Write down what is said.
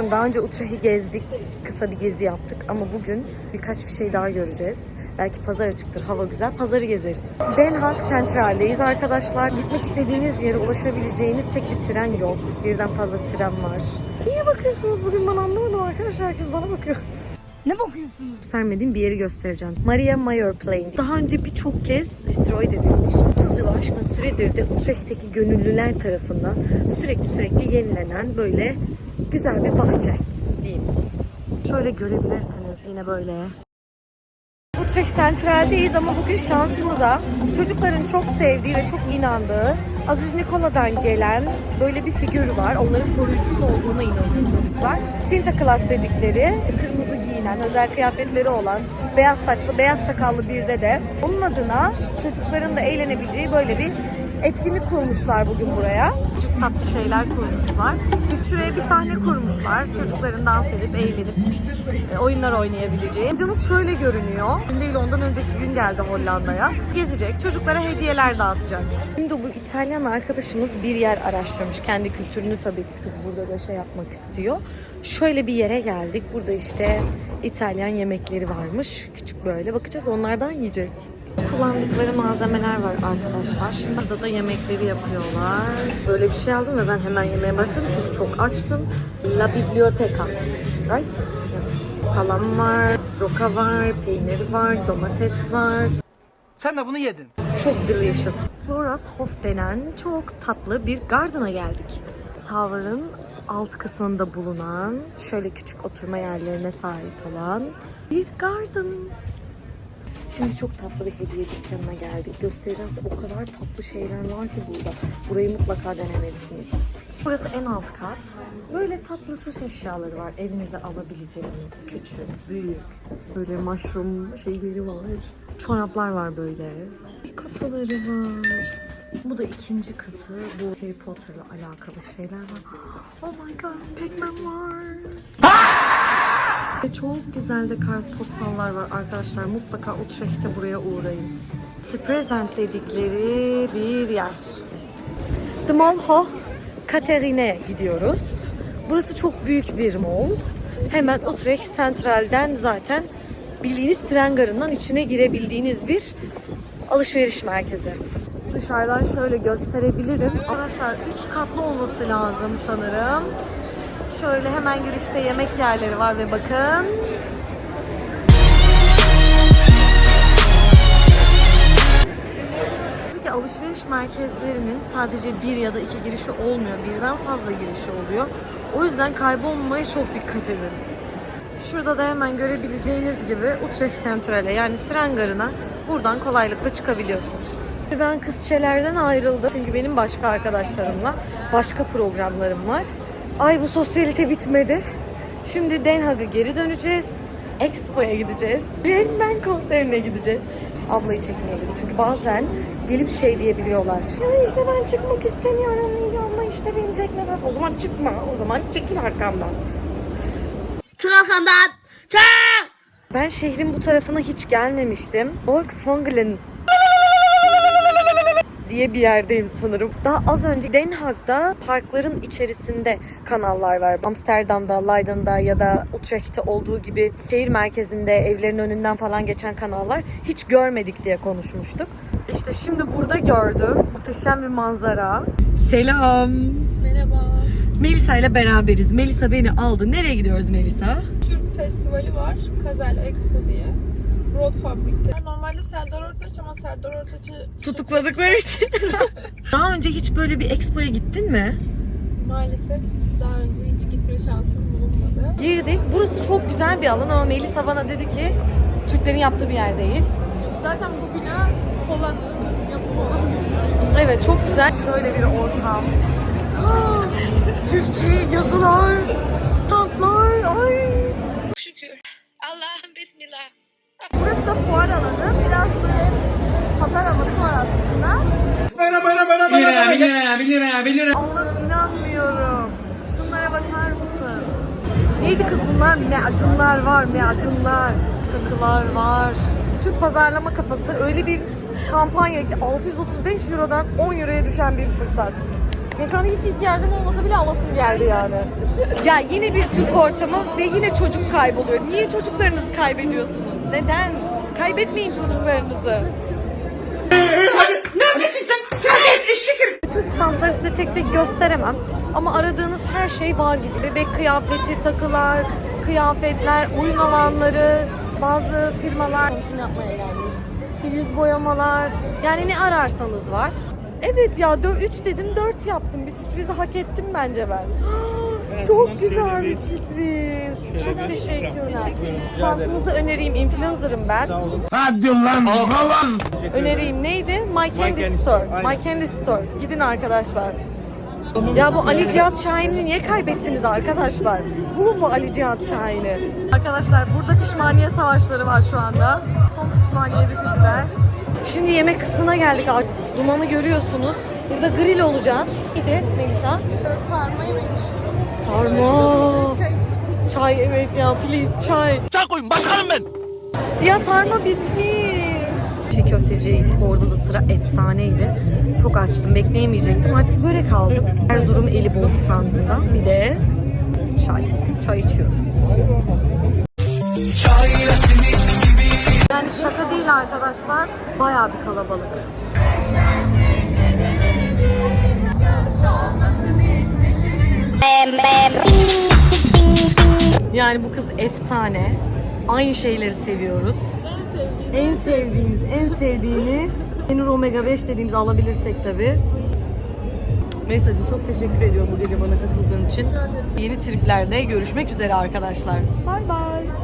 Biliyorum daha önce Utrecht'i gezdik. Kısa bir gezi yaptık ama bugün birkaç bir şey daha göreceğiz. Belki pazar açıktır, hava güzel. Pazarı gezeriz. Den Haag Sentral'deyiz arkadaşlar. Gitmek istediğiniz yere ulaşabileceğiniz tek bir tren yok. Birden fazla tren var. Niye bakıyorsunuz bugün bana anlamadım arkadaşlar. Herkes bana bakıyor. Ne bakıyorsunuz? göstermediğim bir yeri göstereceğim. Maria Mayor Plain. Daha önce birçok kez destroy edilmiş. 30 yıl aşkın süredir de Utrecht'teki gönüllüler tarafından sürekli sürekli yenilenen böyle güzel bir bahçe diyeyim. Şöyle görebilirsiniz yine böyle. Utrecht Sentral'deyiz ama bugün şansımıza çocukların çok sevdiği ve çok inandığı Aziz Nikola'dan gelen böyle bir figür var. Onların koruyucusu olduğuna inanıyor çocuklar. Sinterklaas dedikleri kırmızı giyinen, özel kıyafetleri olan, beyaz saçlı, beyaz sakallı bir dede. Onun adına çocukların da eğlenebileceği böyle bir etkinlik kurmuşlar bugün buraya. Çok tatlı şeyler kurmuşlar. Biz şuraya bir sahne kurmuşlar. Çocukların dans edip, eğlenip e, oyunlar oynayabileceği. Amcamız şöyle görünüyor. Dün değil ondan önceki gün geldi Hollanda'ya. Gezecek, çocuklara hediyeler dağıtacak. Şimdi bu İtalyan arkadaşımız bir yer araştırmış. Kendi kültürünü tabii ki kız burada da şey yapmak istiyor. Şöyle bir yere geldik. Burada işte İtalyan yemekleri varmış. Küçük böyle. Bakacağız onlardan yiyeceğiz. Kullandıkları malzemeler var arkadaşlar. Şimdi burada da yemekleri yapıyorlar. Böyle bir şey aldım ve ben hemen yemeye başladım çünkü çok açtım. La Biblioteca. Right? Salam var, roka var, peynir var, domates var. Sen de bunu yedin. Çok delicious. Floras Hof denen çok tatlı bir garden'a geldik. Tower'ın alt kısmında bulunan, şöyle küçük oturma yerlerine sahip olan bir garden. Şimdi çok tatlı bir hediye dükkanına geldik. Göstereceğim size o kadar tatlı şeyler var ki burada. Burayı mutlaka denemelisiniz. Burası en alt kat. Böyle tatlı süs eşyaları var. Evinize alabileceğiniz küçük, büyük. Böyle mushroom şeyleri var. Çoraplar var böyle. Kutuları var. Bu da ikinci katı. Bu Harry Potter'la alakalı şeyler var. Oh my god, Pac-Man var. Ve çok güzel de kartpostallar var arkadaşlar. Mutlaka Utrecht'te buraya uğrayın. Present dedikleri bir yer. The Mall Katerine gidiyoruz. Burası çok büyük bir mall. Hemen Utrecht Central'den zaten bildiğiniz tren garından içine girebildiğiniz bir alışveriş merkezi. Dışarıdan şöyle gösterebilirim. Arkadaşlar 3 katlı olması lazım sanırım. Şöyle hemen girişte yemek yerleri var ve bakın. Tabii ki alışveriş merkezlerinin sadece bir ya da iki girişi olmuyor. Birden fazla girişi oluyor. O yüzden kaybolmamaya çok dikkat edin. Şurada da hemen görebileceğiniz gibi Utrecht Central'e yani tren garına buradan kolaylıkla çıkabiliyorsunuz. Ben kızçelerden ayrıldım çünkü benim başka arkadaşlarımla başka programlarım var. Ay bu sosyalite bitmedi. Şimdi Den Haag'a geri döneceğiz. Expo'ya gideceğiz. Rain konserine gideceğiz. Ablayı çekmeyelim çünkü bazen gelip şey diyebiliyorlar. Ya işte ben çıkmak istemiyorum abla işte beni çekmeden. O zaman çıkma. O zaman çekil arkamdan. Çık arkamdan. Çık. Ben şehrin bu tarafına hiç gelmemiştim. Volkswagen diye bir yerdeyim sanırım. Daha az önce Den Haag'da parkların içerisinde kanallar var. Amsterdam'da, Leiden'da ya da Utrecht'te olduğu gibi şehir merkezinde evlerin önünden falan geçen kanallar hiç görmedik diye konuşmuştuk. İşte şimdi burada gördüm. Muhteşem bir manzara. Selam. Merhaba. Melisa ile beraberiz. Melisa beni aldı. Nereye gidiyoruz Melisa? Türk Festivali var. Kazel Expo diye. Road Fabrik'te. Normalde Serdar Ortaç ama Serdar Ortaç'ı Tutukladıkları için. Daha önce hiç böyle bir expo'ya gittin mi? maalesef daha önce hiç gitme şansım bulunmadı. Girdik. Burası çok güzel bir alan ama Melisa bana dedi ki Türklerin yaptığı bir yer değil. Yok, zaten bu bina Hollanda'nın yapımı olan bir bina. Evet çok güzel. Şöyle bir ortam. Türkçe yazılar, 1 lira, 1 lira, 1 lira, 1 lira. Allah'ım inanmıyorum. Şunlara bakar mısın? Neydi kız bunlar? Ne acınlar var, ne acınlar. Takılar var. Türk pazarlama kafası öyle bir kampanya ki 635 Euro'dan 10 Euro'ya düşen bir fırsat. Ya şu an hiç ihtiyacım olmasa bile alasım geldi yani. ya yine bir Türk ortamı ve yine çocuk kayboluyor. Niye çocuklarınızı kaybediyorsunuz? Neden? Kaybetmeyin çocuklarınızı. Tek tek gösteremem. Ama aradığınız her şey var gibi. Bebek kıyafeti, takılar, kıyafetler, oyun alanları, bazı firmalar tanıtım yapmaya gelmiş. İşte yüz boyamalar. Yani ne ararsanız var. Evet ya 3 dedim 4 yaptım. Bir sürprizi hak ettim bence ben. Çok güzel bir sürpriz. Çok teşekkürler. Standınızı önereyim. Influencer'ım ben. Hadi lan falan. Önereyim neydi? My Candy Store. My Candy Store. Gidin arkadaşlar. Ya bu Ali Cihat Şahin'i niye kaybettiniz arkadaşlar? Bu mu Ali Cihat Şahin'i? Arkadaşlar burada pişmaniye savaşları var şu anda. Son pişmaniye bitirdiler. Şimdi yemek kısmına geldik. Dumanı görüyorsunuz. Burada grill olacağız. Yiyeceğiz Melisa. Sarmayı mı düşünüyorsun? Sarma. Çay. Çay evet ya please çay. Çay koyun başkanım ben. Ya sarma bitmiş. Şey köfteciye gittim. Orada da sıra efsaneydi. Çok açtım. Bekleyemeyecektim. Artık böyle kaldım. Erzurum Elibol standında. Bir de çay. Çay içiyorum. Yani şaka değil arkadaşlar. Bayağı bir kalabalık. Yani bu kız efsane. Aynı şeyleri seviyoruz. En sevdiğim. En sevdiğimiz, en sevdiğimiz Enur Omega 5 dediğimizi alabilirsek tabii. Mesajım çok teşekkür ediyorum bu gece bana katıldığın için. Yeni triplerde görüşmek üzere arkadaşlar. Bay bay.